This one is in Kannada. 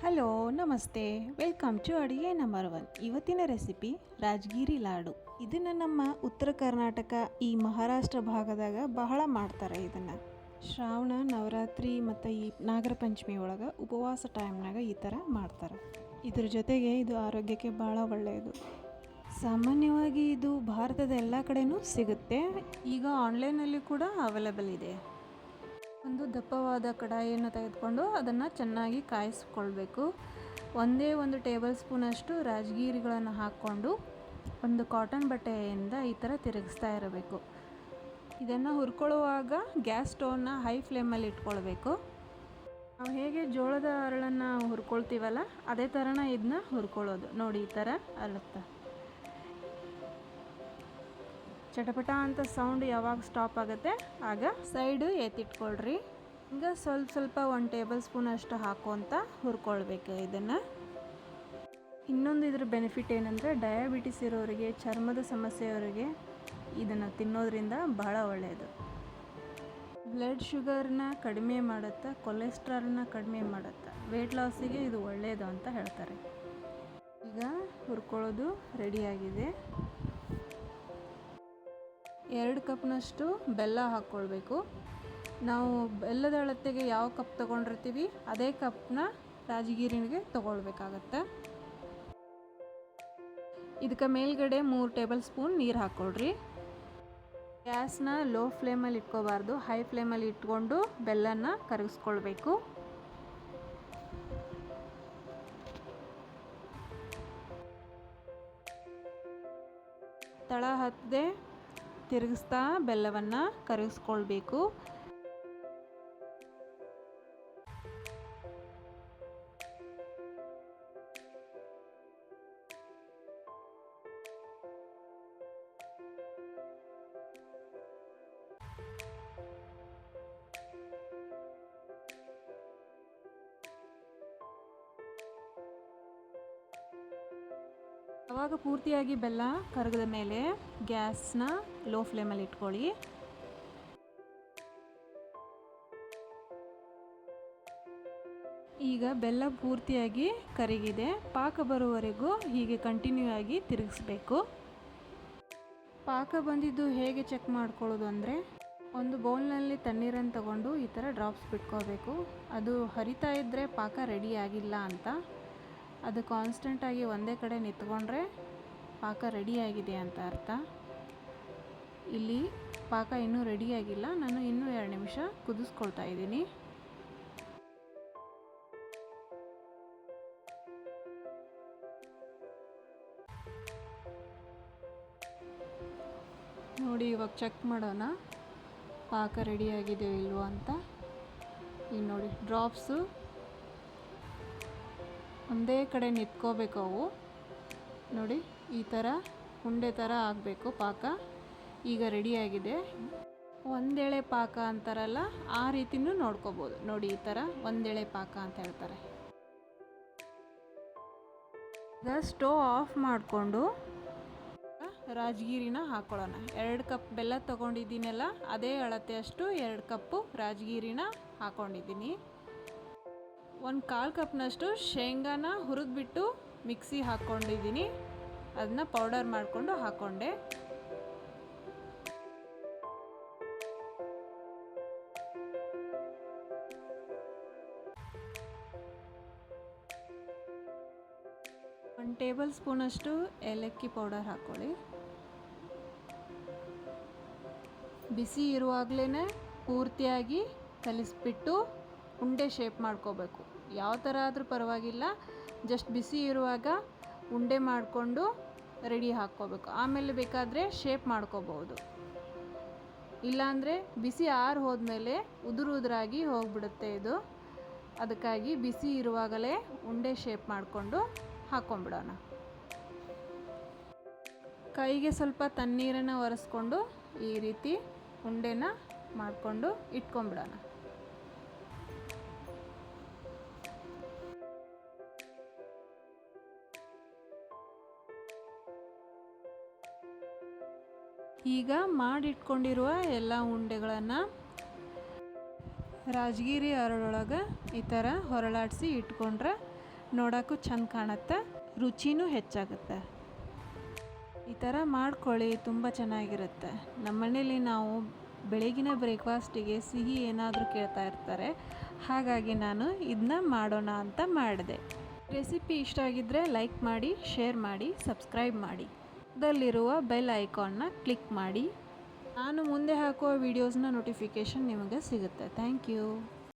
ಹಲೋ, ನಮಸ್ತೆ. ವೆಲ್ಕಮ್ ಟು ಅಡುಗೆ ನಂಬರ್ ಒನ್. ಇವತ್ತಿನ ರೆಸಿಪಿ ರಾಜಗಿರಿ ಲಾಡು. ಇದನ್ನು ನಮ್ಮ ಉತ್ತರ ಕರ್ನಾಟಕ, ಈ ಮಹಾರಾಷ್ಟ್ರ ಭಾಗದಾಗ ಬಹಳ ಮಾಡ್ತಾರೆ ಇದನ್ನು. ಶ್ರಾವಣ, ನವರಾತ್ರಿ ಮತ್ತು ಈ ನಾಗರ ಪಂಚಮಿ ಒಳಗೆ ಉಪವಾಸ ಟೈಮ್ನಾಗ ಈ ಥರ ಮಾಡ್ತಾರೆ. ಇದ್ರ ಜೊತೆಗೆ ಇದು ಆರೋಗ್ಯಕ್ಕೆ ಭಾಳ ಒಳ್ಳೆಯದು. ಸಾಮಾನ್ಯವಾಗಿ ಇದು ಭಾರತದ ಎಲ್ಲ ಕಡೆನೂ ಸಿಗುತ್ತೆ. ಈಗ ಆನ್ಲೈನಲ್ಲಿ ಕೂಡ ಅವೈಲೇಬಲ್ ಇದೆ. ಒಂದು ದಪ್ಪವಾದ ಕಡಾಯಿಯನ್ನು ತೆಗೆದುಕೊಂಡು ಅದನ್ನು ಚೆನ್ನಾಗಿ ಕಾಯಿಸ್ಕೊಳ್ಬೇಕು. ಒಂದೇ ಒಂದು ಟೇಬಲ್ ಸ್ಪೂನಷ್ಟು ರಾಜಗಿರಿಗಳನ್ನು ಹಾಕ್ಕೊಂಡು ಒಂದು ಕಾಟನ್ ಬಟ್ಟೆಯಿಂದ ಈ ಥರ ತಿರುಗಿಸ್ತಾ ಇರಬೇಕು. ಇದನ್ನು ಹುರ್ಕೊಳ್ಳುವಾಗ ಗ್ಯಾಸ್ ಸ್ಟೋವ್ನ ಹೈ ಫ್ಲೇಮಲ್ಲಿ ಇಟ್ಕೊಳ್ಬೇಕು. ನಾವು ಹೇಗೆ ಜೋಳದ ಅರಳನ್ನು ಹುರ್ಕೊಳ್ತೀವಲ್ಲ, ಅದೇ ಥರನ ಇದನ್ನ ಹುರ್ಕೊಳ್ಳೋದು. ನೋಡಿ ಈ ಥರ ಅರಳುತ್ತೆ. ಚಟಪಟ ಅಂತ ಸೌಂಡ್ ಯಾವಾಗ ಸ್ಟಾಪ್ ಆಗುತ್ತೆ, ಆಗ ಸೈಡು ಎತ್ತಿಟ್ಕೊಳ್ರಿ. ಈಗ ಸ್ವಲ್ಪ ಸ್ವಲ್ಪ ಒಂದು ಟೇಬಲ್ ಸ್ಪೂನ್ ಅಷ್ಟು ಹಾಕುವಂತ ಹುರ್ಕೊಳ್ಬೇಕು ಇದನ್ನು. ಇನ್ನೊಂದು ಇದ್ರ ಬೆನಿಫಿಟ್ ಏನಂದರೆ ಡಯಾಬಿಟಿಸ್ ಇರೋರಿಗೆ, ಚರ್ಮದ ಸಮಸ್ಯೆಯವರಿಗೆ ಇದನ್ನು ತಿನ್ನೋದ್ರಿಂದ ಬಹಳ ಒಳ್ಳೆಯದು ಬ್ಲಡ್ ಶುಗರ್ನ ಕಡಿಮೆ ಮಾಡುತ್ತಾ ಕೊಲೆಸ್ಟ್ರಾಲ್ನ ಕಡಿಮೆ ಮಾಡುತ್ತೆ. ವೆಯ್ಟ್ ಲಾಸಿಗೆ ಇದು ಒಳ್ಳೆಯದು ಅಂತ ಹೇಳ್ತಾರೆ. ಈಗ ಹುರ್ಕೊಳ್ಳೋದು ರೆಡಿಯಾಗಿದೆ ಎರಡು ಕಪ್ನಷ್ಟು ಬೆಲ್ಲ ಹಾಕ್ಕೊಳ್ಬೇಕು. ನಾವು ಬೆಲ್ಲದ ಅಳತೆಗೆ ಯಾವ ಕಪ್ ತೊಗೊಂಡಿರ್ತೀವಿ, ಅದೇ ಕಪ್ನ ರಾಜಗಿರಿಗೆ ತೊಗೊಳ್ಬೇಕಾಗತ್ತೆ. ಇದಕ್ಕೆ ಮೇಲ್ಗಡೆ ಮೂರು ಟೇಬಲ್ ಸ್ಪೂನ್ ನೀರು ಹಾಕ್ಕೊಳ್ರಿ. ಗ್ಯಾಸ್ನ ಲೋ ಫ್ಲೇಮಲ್ಲಿ ಇಟ್ಕೋಬಾರ್ದು, ಹೈ ಫ್ಲೇಮಲ್ಲಿ ಇಟ್ಕೊಂಡು ಬೆಲ್ಲನ ಕರಗಿಸ್ಕೊಳ್ಬೇಕು. ತಳ ಹತ್ತದೆ ತಿರುಗಿಸ್ತಾ ಬೆಲ್ಲವನ್ನು ಕರಗಿಸ್ಕೊಳ್ಬೇಕು. ಅವಾಗ ಪೂರ್ತಿಯಾಗಿ ಬೆಲ್ಲ ಕರಗದ ಮೇಲೆ ಗ್ಯಾಸ್ನ ಲೋ ಫ್ಲೇಮಲ್ಲಿ ಇಟ್ಕೊಳ್ಳಿ. ಈಗ ಬೆಲ್ಲ ಪೂರ್ತಿಯಾಗಿ ಕರಗಿದೆ. ಪಾಕ ಬರುವವರೆಗೂ ಹೀಗೆ ಕಂಟಿನ್ಯೂ ಆಗಿ ತಿರುಗಿಸ್ಬೇಕು. ಪಾಕ ಬಂದಿದ್ದು ಹೇಗೆ ಚೆಕ್ ಮಾಡ್ಕೊಳ್ಳೋದು ಅಂದರೆ, ಒಂದು ಬೌಲ್ನಲ್ಲಿ ತಣ್ಣೀರನ್ನು ತಗೊಂಡು ಈ ಥರ ಡ್ರಾಪ್ಸ್ ಬಿಟ್ಕೋಬೇಕು ಅದು ಹರಿತಾ ಇದ್ದರೆ ಪಾಕ ರೆಡಿ ಆಗಿಲ್ಲ ಅಂತ. ಅದು ಕಾನ್ಸ್ಟೆಂಟಾಗಿ ಒಂದೇ ಕಡೆ ನಿಂತ್ಕೊಂಡ್ರೆ ಪಾಕ ರೆಡಿಯಾಗಿದೆ ಅಂತ ಅರ್ಥ. ಇಲ್ಲಿ ಪಾಕ ಇನ್ನೂ ರೆಡಿಯಾಗಿಲ್ಲ ನಾನು ಇನ್ನೂ ಎರಡು ನಿಮಿಷ ಕುದಿಸ್ಕೊಳ್ತಾ ಇದ್ದೀನಿ. ನೋಡಿ, ಇವಾಗ ಚೆಕ್ ಮಾಡೋಣ. ಪಾಕ ರೆಡಿಯಾಗಿದೆ ಇಲ್ವೋ ಅಂತ. ಈಗ ನೋಡಿ ಡ್ರಾಪ್ಸು ಒಂದೇ ಕಡೆ ನಿಂತ್ಕೋಬೇಕು ಅವು. ನೋಡಿ, ಈ ಥರ ಉಂಡೆ ಥರ ಆಗಬೇಕು ಪಾಕ. ಈಗ ರೆಡಿಯಾಗಿದೆ ಒಂದೆಳೆ ಪಾಕ ಅಂತಾರಲ್ಲ, ಆ ರೀತಿನೂ ನೋಡ್ಕೋಬೋದು. ನೋಡಿ, ಈ ಥರ ಒಂದೆಳೆ ಪಾಕ ಅಂತ ಹೇಳ್ತಾರೆ. ಈಗ ಸ್ಟೋವ್ ಆಫ್ ಮಾಡಿಕೊಂಡು ರಾಜಗಿರಿನ ಹಾಕ್ಕೊಳ್ಳೋಣ ಎರಡು ಕಪ್ ಬೆಲ್ಲ ತೊಗೊಂಡಿದ್ದೀನಲ್ಲ, ಅದೇ ಅಳತೆಯಷ್ಟು ಎರಡು ಕಪ್ಪು ರಾಜಗಿರಿನ ಹಾಕ್ಕೊಂಡಿದ್ದೀನಿ ಒಂದು ಕಾಲು ಕಪ್ನಷ್ಟು ಶೇಂಗಾನ ಹುರಿದ್ಬಿಟ್ಟು ಮಿಕ್ಸಿ ಹಾಕ್ಕೊಂಡಿದ್ದೀನಿ. ಅದನ್ನ ಪೌಡರ್ ಮಾಡಿಕೊಂಡು ಹಾಕ್ಕೊಂಡೆ ಒಂದು ಟೇಬಲ್ ಸ್ಪೂನಷ್ಟು ಏಲಕ್ಕಿ ಪೌಡರ್ ಹಾಕ್ಕೊಳ್ಳಿ ಬಿಸಿ ಇರುವಾಗಲೇ ಪೂರ್ತಿಯಾಗಿ ಕಲಿಸ್ಬಿಟ್ಟು ಉಂಡೆ ಶೇಪ್ ಮಾಡ್ಕೋಬೇಕು. ಯಾವ ಥರ ಆದರೂ ಪರವಾಗಿಲ್ಲ. ಜಸ್ಟ್ ಬಿಸಿ ಇರುವಾಗ ಉಂಡೆ ಮಾಡಿಕೊಂಡು ರೆಡಿ ಹಾಕ್ಕೋಬೇಕು. ಆಮೇಲೆ ಬೇಕಾದರೆ ಶೇಪ್ ಮಾಡ್ಕೋಬೋದು. ಇಲ್ಲಾಂದರೆ ಬಿಸಿ ಆರು ಹೋದ್ಮೇಲೆ ಉದುರು ಉದುರಾಗಿ ಹೋಗ್ಬಿಡುತ್ತೆ ಇದು. ಅದಕ್ಕಾಗಿ ಬಿಸಿ ಇರುವಾಗಲೇ ಉಂಡೆ ಶೇಪ್ ಮಾಡಿಕೊಂಡು ಹಾಕ್ಕೊಂಬಿಡೋಣ. ಕೈಗೆ ಸ್ವಲ್ಪ ತಣ್ಣೀರನ್ನು ಒರೆಸ್ಕೊಂಡು ಈ ರೀತಿ ಉಂಡೆನ ಮಾಡಿಕೊಂಡು ಇಟ್ಕೊಂಬಿಡೋಣ. ಈಗ ಮಾಡಿಟ್ಕೊಂಡಿರುವ ಎಲ್ಲ ಉಂಡೆಗಳನ್ನು ರಾಜಗಿರಿ ಹರಳೊಳಗೆ ಈ ಥರ ಹೊರಳಾಡಿಸಿ ಇಟ್ಕೊಂಡ್ರೆ ನೋಡೋಕ್ಕೂ ಚೆಂದ ಕಾಣುತ್ತೆ, ರುಚಿನೂ ಹೆಚ್ಚಾಗುತ್ತೆ. ಈ ಥರ ಮಾಡ್ಕೊಳ್ಳಿ, ತುಂಬ ಚೆನ್ನಾಗಿರುತ್ತೆ. ನಮ್ಮನೇಲಿ ನಾವು ಬೆಳಗಿನ ಬ್ರೇಕ್ಫಾಸ್ಟಿಗೆ ಸಿಹಿ ಏನಾದರೂ ಕೇಳ್ತಾ ಇರ್ತಾರೆ, ಹಾಗಾಗಿ ನಾನು ಇದನ್ನ ಮಾಡೋಣ ಅಂತ ಮಾಡಿದೆ. ರೆಸಿಪಿ ಇಷ್ಟ ಆಗಿದ್ದರೆ ಲೈಕ್ ಮಾಡಿ, ಶೇರ್ ಮಾಡಿ, ಸಬ್ಸ್ಕ್ರೈಬ್ ಮಾಡಿ. ದಲ್ಲಿರುವ ಬೆಲ್ ಐಕಾನ್ನ ಕ್ಲಿಕ್ ಮಾಡಿ. ನಾನು ಮುಂದೆ ಹಾಕುವ ವೀಡಿಯೋಸ್ನ ನೋಟಿಫಿಕೇಷನ್ ನಿಮಗೆ ಸಿಗುತ್ತೆ. Thank you